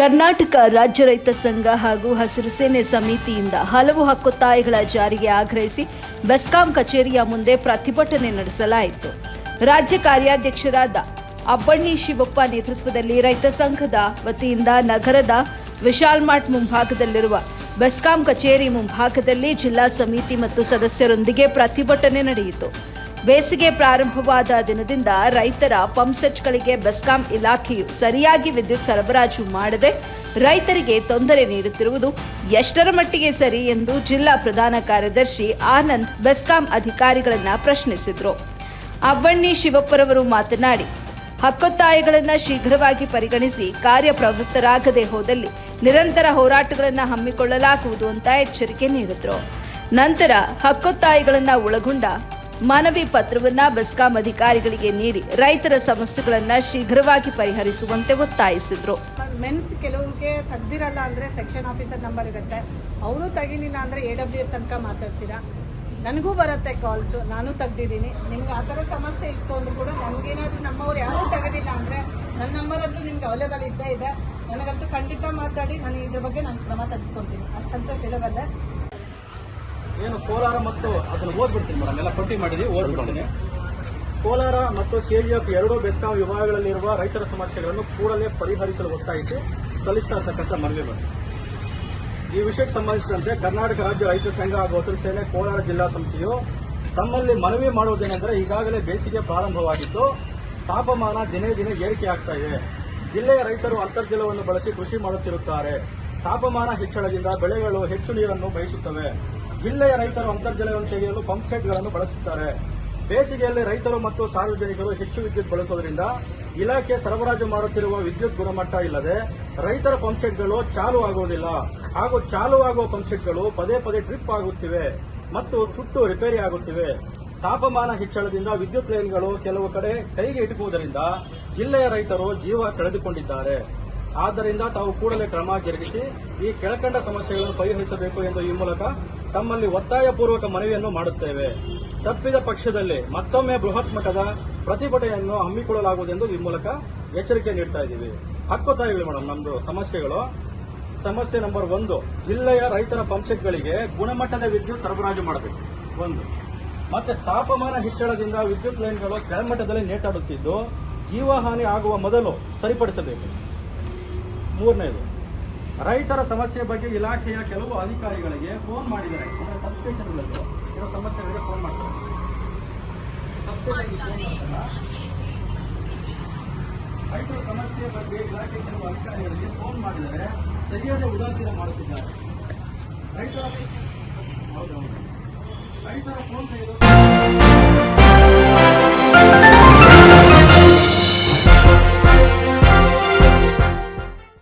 ಕರ್ನಾಟಕ ರಾಜ್ಯ ರೈತ ಸಂಘ ಹಾಗೂ ಹಸಿರು ಸೇನೆ ಸಮಿತಿಯಿಂದ ಹಲವು ಹಕ್ಕೊತ್ತಾಯಗಳ ಜಾರಿಗೆ ಆಗ್ರಹಿಸಿ ಬೆಸ್ಕಾಂ ಕಚೇರಿಯ ಮುಂದೆ ಪ್ರತಿಭಟನೆ ನಡೆಸಲಾಯಿತು. ರಾಜ್ಯ ಕಾರ್ಯಾಧ್ಯಕ್ಷರಾದ ಅಬ್ಬಣ್ಣಿ ಶಿವಪ್ಪ ನೇತೃತ್ವದಲ್ಲಿ ರೈತ ಸಂಘದ ವತಿಯಿಂದ ನಗರದ ವಿಶಾಲ್ ಮಾರ್ಟ್ ಮುಂಭಾಗದಲ್ಲಿರುವ ಬೆಸ್ಕಾಂ ಕಚೇರಿ ಮುಂಭಾಗದಲ್ಲಿ ಜಿಲ್ಲಾ ಸಮಿತಿ ಮತ್ತು ಸದಸ್ಯರೊಂದಿಗೆ ಪ್ರತಿಭಟನೆ ನಡೆಯಿತು. ಬೇಸಿಗೆ ಪ್ರಾರಂಭವಾದ ದಿನದಿಂದ ರೈತರ ಪಂಪ್ಸೆಟ್ಗಳಿಗೆ ಬೆಸ್ಕಾಂ ಇಲಾಖೆಯು ಸರಿಯಾಗಿ ವಿದ್ಯುತ್ ಸರಬರಾಜು ಮಾಡದೆ ರೈತರಿಗೆ ತೊಂದರೆ ನೀಡುತ್ತಿರುವುದು ಎಷ್ಟರ ಮಟ್ಟಿಗೆ ಸರಿ ಎಂದು ಜಿಲ್ಲಾ ಪ್ರಧಾನ ಕಾರ್ಯದರ್ಶಿ ಆನಂದ್ ಬೆಸ್ಕಾಂ ಅಧಿಕಾರಿಗಳನ್ನ ಪ್ರಶ್ನಿಸಿದರು. ಅಬ್ಬಣ್ಣಿ ಶಿವಪ್ಪರವರು ಮಾತನಾಡಿ, ಹಕ್ಕೊತ್ತಾಯಗಳನ್ನು ಶೀಘ್ರವಾಗಿ ಪರಿಗಣಿಸಿ ಕಾರ್ಯಪ್ರವೃತ್ತರಾಗದೆ ಹೋದಲ್ಲಿ ನಿರಂತರ ಹೋರಾಟಗಳನ್ನು ಹಮ್ಮಿಕೊಳ್ಳಲಾಗುವುದು ಅಂತ ಎಚ್ಚರಿಕೆ ನೀಡಿದರು. ನಂತರ ಹಕ್ಕೊತ್ತಾಯಗಳನ್ನು ಒಳಗೊಂಡ ಮನವಿ ಪತ್ರವನ್ನ ಬೆಸ್ಕಾಂ ಅಧಿಕಾರಿಗಳಿಗೆ ನೀಡಿ ರೈತರ ಸಮಸ್ಯೆಗಳನ್ನ ಶೀಘ್ರವಾಗಿ ಪರಿಹರಿಸುವಂತೆ ಒತ್ತಾಯಿಸಿದ್ರು. ಮೆನ್ಸ್ ಕೆಲವ್ರಿಗೆ ತೆಗ್ದಿರಲ್ಲ ಅಂದ್ರೆ ಸೆಕ್ಷನ್ ಆಫೀಸರ್ ನಂಬರ್ ಇರುತ್ತೆ. ಅವರು ತೆಗಿಲಿಲ್ಲ ಅಂದ್ರೆ ಎ ಡಬ್ಲ್ಯೂ ತನಕ ಮಾತಾಡ್ತೀರಾ? ನನಗೂ ಬರುತ್ತೆ ಕಾಲ್ಸು. ನಾನು ತೆಗ್ದಿದ್ದೀನಿ. ನಿಮ್ಗೆ ಆ ಥರ ಸಮಸ್ಯೆ ಇತ್ತು ಅಂದ್ರೂ ಕೂಡ ನನಗೇನಾದ್ರೂ ನಮ್ಮವ್ರು ಯಾರೂ ತೆಗೆದಿಲ್ಲ ಅಂದ್ರೆ ನನ್ನ ನಂಬರ್ ಅಂತೂ ನಿಮ್ಗೆ ಅವೈಲೇಬಲ್ ಇದ್ದೇ ಇದೆ. ನನಗಂತೂ ಖಂಡಿತ ಮಾತಾಡಿ, ನಾನು ಇದ್ರ ಬಗ್ಗೆ ನಾನು ಕ್ರಮ ತೆಗೆದುಕೊಳ್ತೀನಿ ಅಷ್ಟಂತ ಹೇಳಬಲ್ಲೆ ಏನು ಕೋಲಾರ ಮತ್ತು ಅದನ್ನು ಓದ್ಬಿಡ್ತೀನಿ ಮೇಡಮ್. ಎಲ್ಲ ಪಟ್ಟಿ ಮಾಡಿದೀವಿ, ಓದ್ಬಿಡ್ತೀನಿ. ಕೋಲಾರ ಮತ್ತು ಕೆಜಿಎಫ್ ಎರಡೂ ಬೆಸ್ಕಾಂ ವಿಭಾಗಗಳಲ್ಲಿರುವ ರೈತರ ಸಮಸ್ಯೆಗಳನ್ನು ಕೂಡಲೇ ಪರಿಹರಿಸಲು ಒತ್ತಾಯಿಸಿ ಸಲ್ಲಿಸ್ತಾ ಇರ್ತಕ್ಕಂಥ ಮನವಿ ಈ ವಿಷಯಕ್ಕೆ ಸಂಬಂಧಿಸಿದಂತೆ ಕರ್ನಾಟಕ ರಾಜ್ಯ ರೈತ ಸಂಘ ಹಾಗೂ ಹಸಿರು ಸೇನೆ ಕೋಲಾರ ಜಿಲ್ಲಾ ಸಮಿತಿಯು ತಮ್ಮಲ್ಲಿ ಮನವಿ ಮಾಡುವುದೇನೆಂದರೆ ಈಗಾಗಲೇ ಬೇಸಿಗೆ ಪ್ರಾರಂಭವಾಗಿದ್ದು ತಾಪಮಾನ ದಿನೇ ದಿನೇ ಏರಿಕೆ ಆಗ್ತಾ ಇದೆ. ಜಿಲ್ಲೆಯ ರೈತರು ಅಂತರ್ಜಲವನ್ನು ಬಳಸಿ ಕೃಷಿ ಮಾಡುತ್ತಿರುತ್ತಾರೆ. ತಾಪಮಾನ ಹೆಚ್ಚಳದಿಂದ ಬೆಳೆಗಳು ಹೆಚ್ಚು ನೀರನ್ನು ಬಯಸುತ್ತವೆ. ಜಿಲ್ಲೆಯ ರೈತರು ಅಂತರ್ಜಲವನ್ನು ತೆಗೆಯಲು ಪಂಪ್ ಸೆಟ್ಗಳನ್ನು ಬಳಸುತ್ತಾರೆ. ಬೇಸಿಗೆಯಲ್ಲಿ ರೈತರು ಮತ್ತು ಸಾರ್ವಜನಿಕರು ಹೆಚ್ಚು ವಿದ್ಯುತ್ ಬಳಸುವುದರಿಂದ ಇಲಾಖೆ ಸರಬರಾಜು ಮಾಡುತ್ತಿರುವ ವಿದ್ಯುತ್ ಗುಣಮಟ್ಟ ಇಲ್ಲದೆ ರೈತರ ಪಂಪ್ಸೆಟ್ಗಳು ಚಾಲು ಆಗುವುದಿಲ್ಲ. ಹಾಗೂ ಚಾಲು ಆಗುವ ಪಂಪ್ಸೆಟ್ಗಳು ಪದೇ ಪದೇ ಟ್ರಿಪ್ ಆಗುತ್ತಿವೆ ಮತ್ತು ಸುಟ್ಟು ರಿಪೇರಿ ಆಗುತ್ತಿವೆ. ತಾಪಮಾನ ಹೆಚ್ಚಳದಿಂದ ವಿದ್ಯುತ್ ಲೈನ್ಗಳು ಕೆಲವು ಕಡೆ ಕೈಗೆ ಇಟುಕುವುದರಿಂದ ಜಿಲ್ಲೆಯ ರೈತರು ಜೀವ ಕಳೆದುಕೊಂಡಿದ್ದಾರೆ. ಆದ್ದರಿಂದ ತಾವು ಕೂಡಲೇ ಕ್ರಮ ಜರುಗಿಸಿ ಈ ಕೆಳಕಂಡ ಸಮಸ್ಯೆಗಳನ್ನು ಪರಿಹರಿಸಬೇಕು ಎಂದು ಈ ಮೂಲಕ ತಮ್ಮಲ್ಲಿ ಒತ್ತಾಯಪೂರ್ವಕ ಮನವಿಯನ್ನು ಮಾಡುತ್ತೇವೆ. ತಪ್ಪಿದ ಪಕ್ಷದಲ್ಲಿ ಮತ್ತೊಮ್ಮೆ ಬೃಹತ್ ಮಟ್ಟದ ಪ್ರತಿಭಟನೆಯನ್ನು ಹಮ್ಮಿಕೊಳ್ಳಲಾಗುವುದೆಂದು ಈ ಮೂಲಕ ಎಚ್ಚರಿಕೆ ನೀಡ್ತಾ ಇದ್ದೀವಿ. ಹಕ್ಕೊತ್ತಾಯಗಳು ಮೇಡಮ್ ನಮ್ಮದು ಸಮಸ್ಯೆಗಳು. ಸಮಸ್ಯೆ ನಂಬರ್ ಒಂದು, ಜಿಲ್ಲೆಯ ರೈತರ ಪಂಪ್ಸೆಟ್ಗಳಿಗೆ ಗುಣಮಟ್ಟದ ವಿದ್ಯುತ್ ಸರಬರಾಜು ಮಾಡಬೇಕು. ಒಂದು, ಮತ್ತೆ ತಾಪಮಾನ ಹೆಚ್ಚಳದಿಂದ ವಿದ್ಯುತ್ ಲೈನ್ಗಳು ಕೆಳಮಟ್ಟದಲ್ಲಿ ನೇತಾಡುತ್ತಿದ್ದು, ಜೀವಹಾನಿ ಆಗುವ ಮೊದಲು ಸರಿಪಡಿಸಬೇಕು. ಮೂರನೇದು, ರೈತರ ಸಮಸ್ಯೆ ಬಗ್ಗೆ ಇಲಾಖೆಯ ಕೆಲವು ಅಧಿಕಾರಿಗಳಿಗೆ ಫೋನ್ ಮಾಡಿದ್ದಾರೆ ಅಂದರೆ ಸಬ್ಸ್ಟೇಷನ್ಗಳಲ್ಲಿ ಕೆಲವು ಸಮಸ್ಯೆಗಳಿಗೆ ಫೋನ್ ಮಾಡ್ತಾರೆ. ರೈತರ ಸಮಸ್ಯೆ ಬಗ್ಗೆ ಇಲಾಖೆ ಕೆಲವು ಅಧಿಕಾರಿಗಳಿಗೆ ಫೋನ್ ಮಾಡಿದರೆ ಸರಿಯಾದ ಉದಾಸೀನ ಮಾಡುತ್ತಿದ್ದಾರೆ. ರೈತರ ಹೌದೌದು ರೈತರ ಫೋನ್ ತೆಗೆದು